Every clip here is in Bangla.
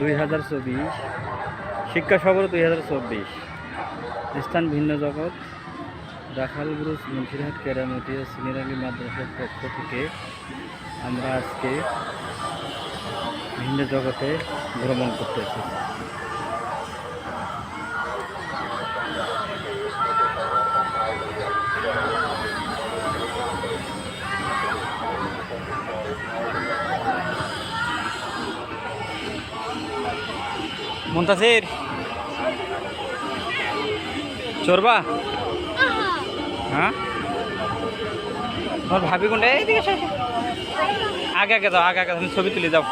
দুই হাজার চব্বিশ। শিক্ষা সফর দুই হাজার চব্বিশ। স্থান ভিন্ন জগৎ। রাখালগুরুজ মুন্সিরহাট কেরামতিয়া সিনিয়র আলী মাদ্রাসার পক্ষ থেকে আমরা আজকে ভিন্ন জগতে ভ্রমণ করতে এসেছি মুন্তাসির। চোরবা? হ্যাঁ? তোমার ভাবি কোনটা? এইদিকে। আগে আগে দাও আগে আগে আমি ছবি তুলে যাও।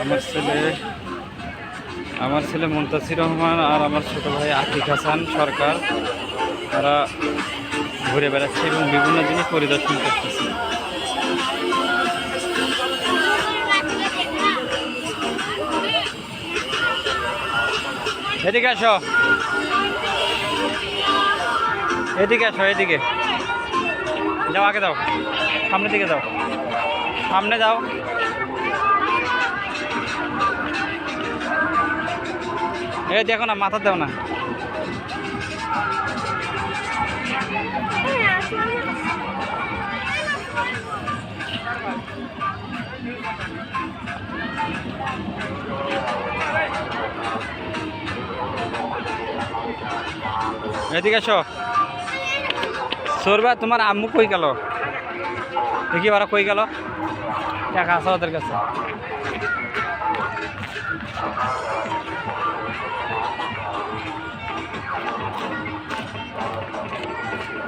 আমার ছেলে আমার ছেলে মুন্তাসির রহমান আর আমার ছোট ভাই আতিক হাসান সরকার। তারা ঘুরে বেড়াচ্ছে এবং বিভিন্ন জিনিস পরিদর্শন করতেছে। এদিকে আসো। এদিকে আসো, এদিকে। যাও, আগে দাও সামনের দিকে যাও। সামনে যাও। এই দেখো না, মাথা দাও না। এদিকে আসো সরবা, তোমার আম্মু কই গেল? দেখি ওরা কই গেল। টাকা আছে ওদের কাছে।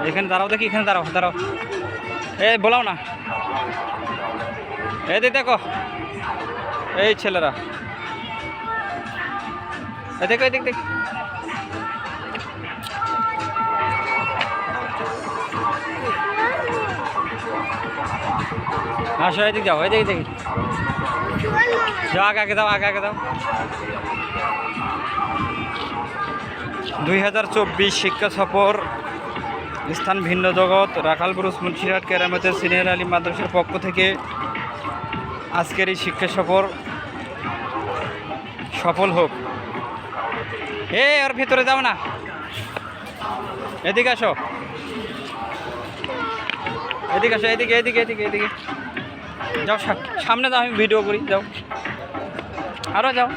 এখানে দাঁড়াও দেখি, এখানে দাঁড়াও দাঁড়াও। এই বলাও না। দিক দেখো এই ছেলেরা। এই দেখো এই দেখ। আসো এদিক যাও এদিকে। দেখি যাও, আগে আগে দাও আগে আগে দাও দুই হাজার চব্বিশ শিক্ষা সফর, স্থান ভিন্ন জগৎ, রাখাল পুরুষ মুন্সিরহাট কেরামতের সিনিয়র আলী মাদ্রাসার পক্ষ থেকে আজকের এই শিক্ষা সফর সফল হোক। এ ওর ভিতরে যাও না। এদিকে আসো। এদিকে আসো, এদিকে এদিকে এদিকে এদিকে। যাও সামনে যাও আমি ভিডিও করি, যাও। আরও যাও।